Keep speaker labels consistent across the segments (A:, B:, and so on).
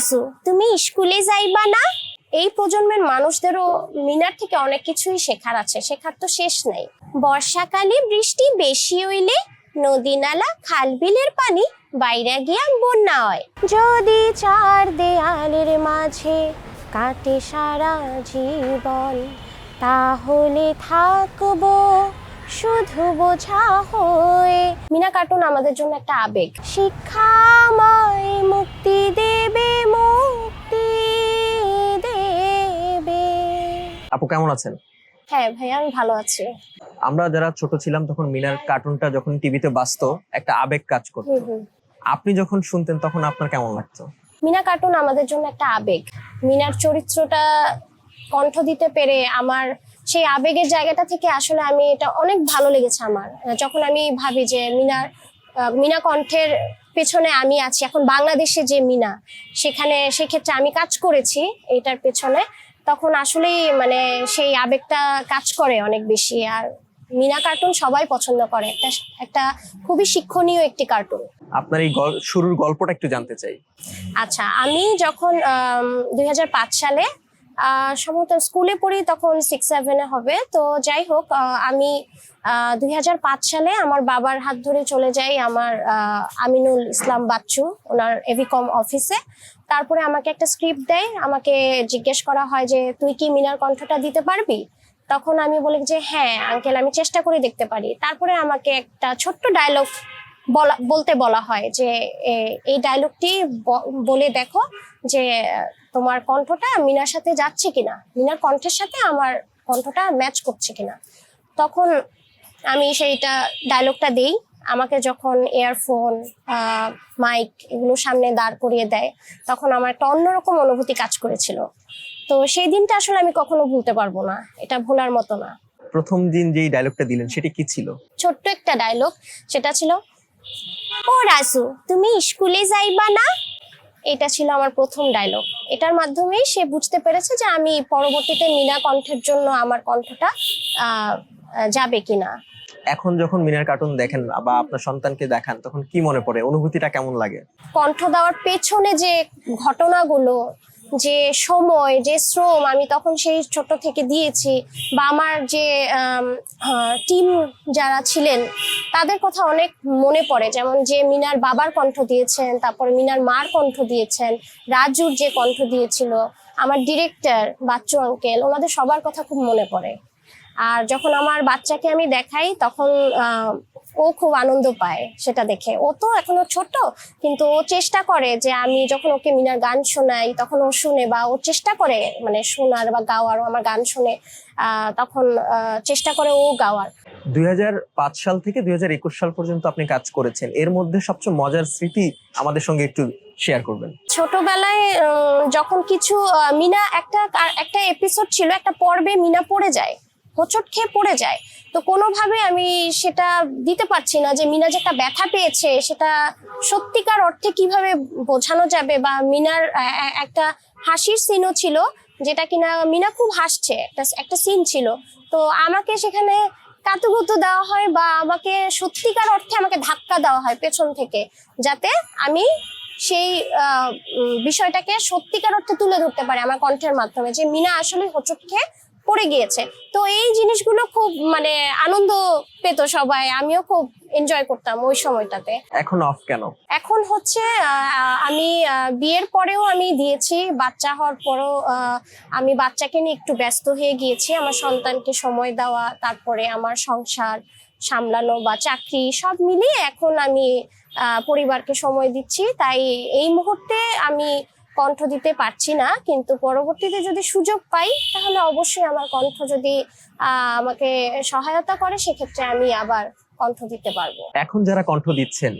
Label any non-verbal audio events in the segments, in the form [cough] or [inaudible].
A: রাসু তুমি স্কুলে যাইবা না? এই প্রজন্মের মানুষদেরও মিনার থেকে অনেক কিছুই শেখার আছে, শেখার তো শেষ নাই। বর্ষাকালে বৃষ্টি বেশি হইলে নদী নালা খাল বিলের পানি বাইরে গিয়া বন্যা হয়। যদি চার দেয়ালের মাঝে কাটে সারা জীবন, তাহলে থাকব শুধু বোঝা হয়ে। মিনা কার্টুন আমাদের জন্য একটা আবেগ। শিক্ষাময় মুক্তি দেবে
B: আপু কেমন আছেন?
A: হ্যাঁ ভাই আমি ভালো আছি।
B: আমরা যারা ছোট ছিলাম তখন মিনার কার্টুনটা যখন টিভিতে বাজতো একটা আবেগ কাজ করতো। আপনি যখন শুনতেন তখন আপনার কেমন লাগতো?
A: মিনা কার্টুন আমাদের জন্য একটা আবেগ। মিনার চরিত্রটা কণ্ঠ দিতে পেরে আমার সেই আবেগের জায়গাটা থেকে আসলে আমি এটা অনেক ভালো লেগেছে আমার। যখন আমি ভাবি যে মিনার মিনা কণ্ঠের পেছনে আমি আছি এখন বাংলাদেশে যে মিনা সেখানে সেক্ষেত্রে আমি কাজ করেছি এটার পেছনে। তখন আসলেই মানে সেই আবেগটা কাজ করে অনেক বেশি। আর মিনা কার্টুন সবাই পছন্দ করে। একটা একটা খুবই শিক্ষণীয় একটি কার্টুন
B: আপনার এই শুরুর গল্পটা একটু জানতে চাই।
A: আচ্ছা আমি যখন দুই হাজার পাঁচ সালে সম্ভবত স্কুলে পড়ি, তখন সিক্স সেভেনে হবে। তো যাই হোক আমি দুই হাজার পাঁচ সালে আমার বাবার হাত ধরে চলে যাই আমার আমিনুল ইসলাম বাচ্চু, ওনার এভিকম অফিসে। তারপরে আমাকে একটা স্ক্রিপ্ট দেয়, আমাকে জিজ্ঞেস করা হয় যে, তুই কি মিনার কণ্ঠটা দিতে পারবি? তখন আমি বলি যে হ্যাঁ আঙ্কেল আমি চেষ্টা করে দেখতে পারি। তারপরে আমাকে একটা ছোট্ট ডায়লগ বলা বলতে বলা হয় যে এই ডায়লগটি বলে দেখো যে তোমার কণ্ঠটা মিনার সাথে যাচ্ছে কিনা? মিনার কণ্ঠের সাথে আমার কণ্ঠটা ম্যাচ করছে কিনা? তখন আমি সেইটা ডায়লগটা দেই। আমাকে যখন ইয়ারফোন মাইক এগুলো সামনে দাঁড় করিয়ে দেয় তখন আমার একটা অন্যরকম অনুভূতি কাজ করেছিল। তো সেই দিনটা আসলে আমি কখনো ভুলতে পারব না। এটা ভোলার মতো না।
B: প্রথম দিন যেই ডায়লগটা দিলেন সেটা কি ছিল?
A: ছোট্ট একটা ডায়লগ সেটা ছিল ও রাসু তুমি স্কুলে যাইবা না? এটা ছিল আমার প্রথম ডায়লগ এটার মাধ্যমেই সে বুঝতে পেরেছে যে আমি পরবর্তীতে মিনা কণ্ঠের জন্য আমার কণ্ঠটা যাবে কিনা।
B: এখন যখন মিনার কার্টুন দেখেন বা আপনার সন্তানকে দেখান তখন কি মনে পড়ে? অনুভূতিটা কেমন লাগে?
A: কণ্ঠ দেওয়ার পেছনে যে ঘটনাগুলো যে সময়, যে শ্রম আমি তখন সেই ছোট থেকে দিয়েছি বা আমার যে টিম যারা ছিলেন, তাদের কথা অনেক মনে পড়ে। যেমন যে মিনার বাবার কণ্ঠ দিয়েছেন, তারপরে মিনার মার কণ্ঠ দিয়েছেন, রাজুর যে কণ্ঠ দিয়েছিল, আমার ডিরেক্টর বাচ্চু আঙ্কেল ওনাদের সবার কথা খুব মনে পড়ে। আর যখন আমার বাচ্চাকে আমি দেখাই, তখন ও খুব আনন্দ পায় সেটা দেখে। ও তো এখনও ছোট কিন্তু ও চেষ্টা করে যে আমি যখন ওকে মিনার গান শোনাই তখন ও শুনে বা ও চেষ্টা করে মানে শোনার বা গাওয়ার ও আমার গান শুনে তখন চেষ্টা করে ও গাওয়ার।
B: দুই হাজার পাঁচ সাল থেকে দুই হাজার একুশ সাল পর্যন্ত আপনি কাজ করেছেন। এর মধ্যে সবচেয়ে মজার স্মৃতি আমাদের সঙ্গে একটু শেয়ার করবেন।
A: ছোটবেলায় যখন কিছু মিনা একটা একটা এপিসোড ছিল একটা পর্বে মিনা পড়ে যায়। হোঁচট খেয়ে পড়ে যায়। তো কোনোভাবে আমি সেটা দিতে পারছি না যে মিনা যে একটা ব্যথা পেয়েছে, সেটা সত্যিকার অর্থে কীভাবে বোঝানো যাবে বা মিনার একটা হাসির সিনও ছিল যেটা কিনা মিনা খুব হাসছে, একটা একটা সিন ছিল। তো আমাকে সেখানে কাতুকুতু দেওয়া হয় বা আমাকে সত্যিকার অর্থে আমাকে ধাক্কা দেওয়া হয় পেছন থেকে, যাতে আমি সেই বিষয়টাকে সত্যিকার অর্থে তুলে ধরতে পারে আমার কণ্ঠের মাধ্যমে যে মিনা আসলে হোঁচট খেয়ে পড়ে গিয়েছে। তো এই জিনিসগুলো খুব মানে আনন্দ পেত সবাই আমিও খুব এনজয় করতাম ওই সময়টাতে।
B: এখন অফ কেন?
A: এখন হচ্ছে আমি বিয়ের পরেও আমি দিয়েছি বাচ্চা হওয়ার পরেও আমি বাচ্চাকে নিয়ে একটু ব্যস্ত হয়ে গিয়েছি। আমার সন্তানকে সময় দেওয়া তারপরে আমার সংসার সামলানো বা চাকরি সব মিলিয়ে এখন আমি আহ, পরিবারকে সময় দিচ্ছি। তাই এই মুহূর্তে আমি কণ্ঠ দিতে পারছি না কিন্তু পরবর্তীতে যদি সুযোগ পাই তাহলে অবশ্যই আমার কণ্ঠ যদি আহ, আমাকে সহায়তা করে সেক্ষেত্রে আমি আবার কণ্ঠ দিতে পারব।
B: এখন যারা কণ্ঠ দিচ্ছেন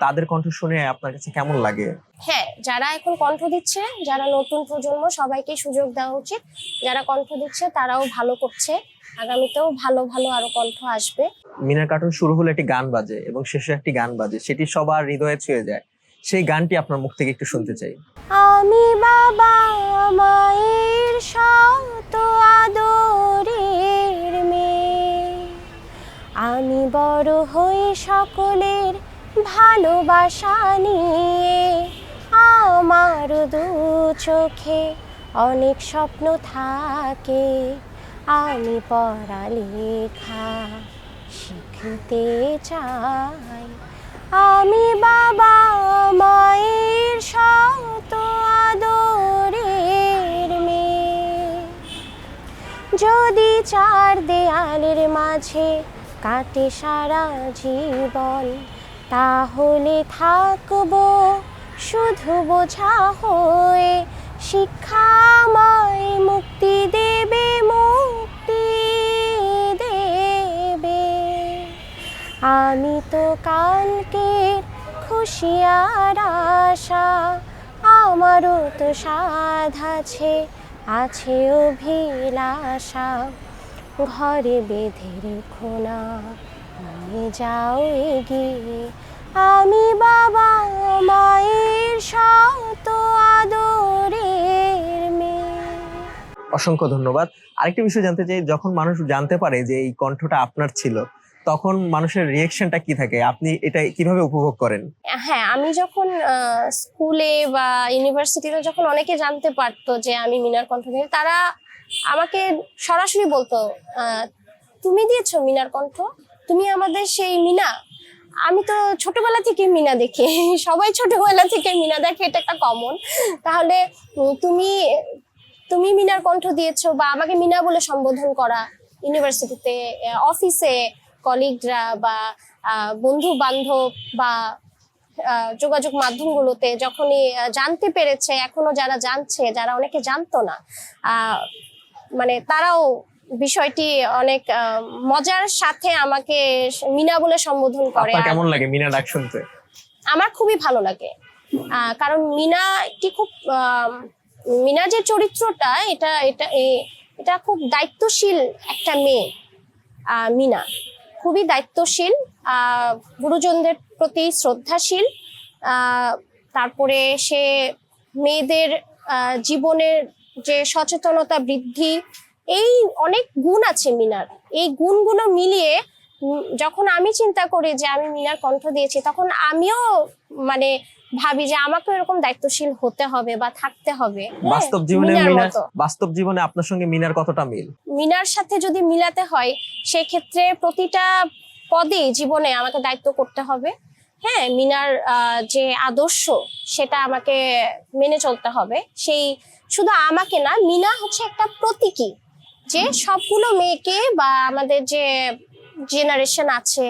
B: তাদের কণ্ঠ শুনে আপনার কাছে কেমন লাগে?
A: হ্যাঁ যারা এখন কণ্ঠ দিচ্ছে যারা নতুন প্রজন্ম সবাইকে সুযোগ দেওয়া উচিত। যারা কণ্ঠ দিচ্ছে তারাও ভালো করছে। আগামীতেও ভালো ভালো আরও কণ্ঠ আসবে।
B: মিনার কার্টুন শুরু হলে একটি গান বাজে এবং শেষে একটি গান বাজে সেটি সবার হৃদয়ে ছুঁয়ে যায়। সেই গানটি আপনার মুখ থেকে একটু শুনতে চাই।
A: আমি বাবা মায়ের শত আদরের মেয়ে। আমি বড় হই সকলের ভালোবাসা নিয়ে। আমার দু চোখে অনেক স্বপ্ন থাকে। আমি পড়ালেখা শিখতে চাই। আমি বাবা মায়ের শত আদরের মেয়ে। যদি চার দেয়ালের মাঝে কাটে সারা জীবন, তাহলে থাকব শুধু বোঝা হয়ে শিক্ষা আমায় আমারও তো সাধ আছে আছে অভিলাষা। ঘরে বেঁধে রেখো না নিয়ে যাও এগিয়ে। আমি বাবা মায়ের শত আদরের মেয়ে।
B: অসংখ্য ধন্যবাদ। আরেকটি বিষয় জানতে চাই, যখন মানুষ জানতে পারে যে এই কণ্ঠটা আপনার ছিল তখন মানুষের রিয়েকশনটা কি থাকে? আপনি এটা কীভাবে উপভোগ করেন?
A: হ্যাঁ আমি যখন স্কুলে বা ইউনিভার্সিটিতে যখন অনেকে জানতে পারতো যে আমি মিনার কণ্ঠ দিই তারা আমাকে সরাসরি বলতো তুমি দিয়েছ মিনার কণ্ঠ? তুমি আমাদের সেই মিনা? আমি তো ছোটবেলা থেকে মিনা দেখি। [laughs] সবাই ছোটবেলা থেকে মিনা দেখে, এটা একটা কমন তাহলে তুমি তুমি মিনার কণ্ঠ দিয়েছ বা আমাকে মিনা বলে সম্বোধন করা ইউনিভার্সিটিতে অফিসে কলিগরা বা বন্ধু বান্ধব বা যোগাযোগ মাধ্যমগুলোতে যখনই জানতে পেরেছে এখনও যারা জানছে যারা অনেকে জানতো না মানে তারাও বিষয়টি অনেক মজার সাথে আমাকে মিনা বলে সম্বোধন করে
B: কেমন লাগে মিনা ডাক শুনতে?
A: আমার খুবই ভালো লাগে আহ, কারণ মিনা একটি খুব মিনা যে চরিত্রটা এটা এটা এটা খুব দায়িত্বশীল একটা মেয়ে আহ, মিনা। খুবই দায়িত্বশীল গুরুজনদের প্রতি শ্রদ্ধাশীল তারপরে সে মেয়েদের জীবনের যে সচেতনতা বৃদ্ধি, এই অনেক গুণ আছে মিনার। এই গুণগুলো মিলিয়ে যখন আমি চিন্তা করি যে আমি মিনার কণ্ঠ দিয়েছি, তখন আমিও মানে ভাবি যে আমাকে এরকম দায়িত্বশীল হতে হবে বা থাকতে হবে। হ্যাঁ,
B: বাস্তব জীবনে
A: মিনার
B: বাস্তব জীবনে আপনার সঙ্গে মিনার কতটা মিল?
A: মিনার সাথে যদি মিলাতে হয় সেক্ষেত্রে প্রতিটা পদে জীবনে আমাকে দায়িত্ব করতে হবে। হ্যাঁ মিনার আহ, যে আদর্শ সেটা আমাকে মেনে চলতে হবে। সেই শুধু আমাকে না মিনা হচ্ছে একটা প্রতীকী যে সবগুলো মেয়েকে বা আমাদের যে জেনারেশন আছে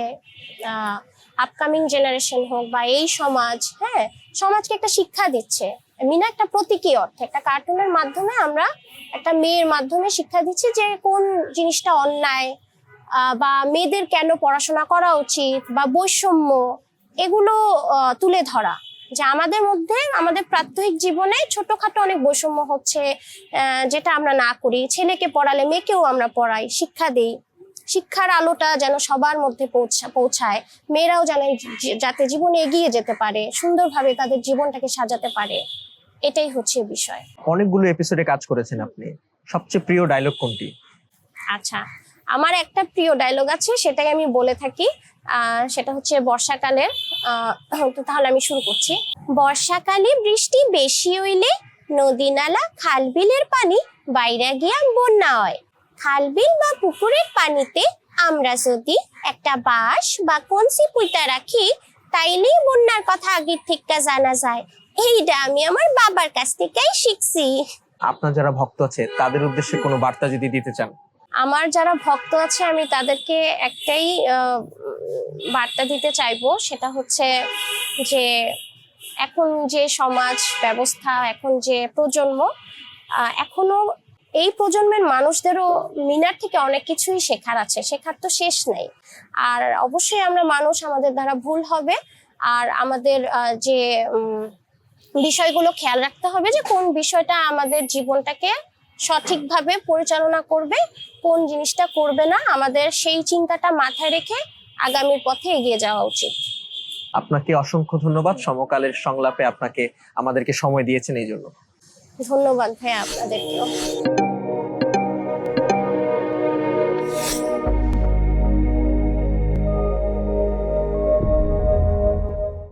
A: আপকামিং জেনারেশন হোক বা এই সমাজ হ্যাঁ সমাজকে একটা শিক্ষা দিচ্ছে। মিনা, একটা প্রতীকী অর্থে, একটা কার্টুনের মাধ্যমে আমরা একটা মেয়ের মাধ্যমে শিক্ষা দিচ্ছি যে কোন জিনিসটা অন্যায় বা মেয়েদের কেন পড়াশোনা করা উচিত, বা বৈষম্য, এগুলো তুলে ধরা। যে আমাদের মধ্যে, আমাদের প্রাত্যহিক জীবনে ছোটখাটো অনেক বৈষম্য হচ্ছে যেটা আমরা না করি। ছেলেকে পড়ালে মেয়েকেও আমরা পড়াই, শিক্ষা দেই। শিক্ষার আলোটা যেন সবার মধ্যে পৌঁছা পৌঁছায়। মেয়েরাও যেন যাতে জীবনে এগিয়ে যেতে পারে সুন্দরভাবে তাদের জীবনটাকে সাজাতে পারে এটাই হচ্ছে বিষয়।
B: অনেকগুলো এপিসোডে কাজ করেছেন আপনি। সবচেয়ে প্রিয় ডায়লগ কোনটি?
A: আচ্ছা আমার একটা প্রিয় ডায়লগ আছে সেটাই আমি বলে থাকি। সেটা হচ্ছে বর্ষাকালের। তো তাহলে আমি শুরু করছি। বর্ষাকালে বৃষ্টি বেশি হইলে নদী নালা খাল বিলের পানি বাইরে গিয়া বন্যা হয়। খাল বিল বা পুকুরের পানিতে আমরা যদি একটা বাঁশ বা কঞ্চি পুঁতা রাখি তাইলেই বন্যার কথা আগের থেকে জানা যায়। এইটা আমি আমার বাবার কাছ থেকেই শিখছি।
B: আপনার যারা ভক্ত আছে তাদের উদ্দেশ্যে কোনো বার্তা যদি দিতে চান?
A: আমার যারা ভক্ত আছে আমি তাদেরকে একটাই বার্তা দিতে চাইব সেটা হচ্ছে যে এখন যে সমাজ ব্যবস্থা এখন যে প্রজন্ম এখনও এই প্রজন্মের মানুষদেরও মিনার থেকে অনেক কিছুই শেখার আছে শেখার তো শেষ নেই। আর অবশ্যই আমরা মানুষ আমাদের দ্বারা ভুল হবে আর আমাদের যে বিষয়গুলো খেয়াল রাখতে হবে যে কোন বিষয়টা আমাদের জীবনটাকে সঠিকভাবে পরিচালনা করবে কোন জিনিসটা করবে না আমাদের সেই চিন্তাটা মাথায় রেখে আগামীর পথে এগিয়ে যাওয়া উচিত।
B: আপনাকে অসংখ্য ধন্যবাদ। সমকালের সংলাপে আপনাকে আমাদেরকে সময় দিয়েছেন এই জন্য।
A: ধন্যবাদ ভাইয়া আপনাদেরকেও।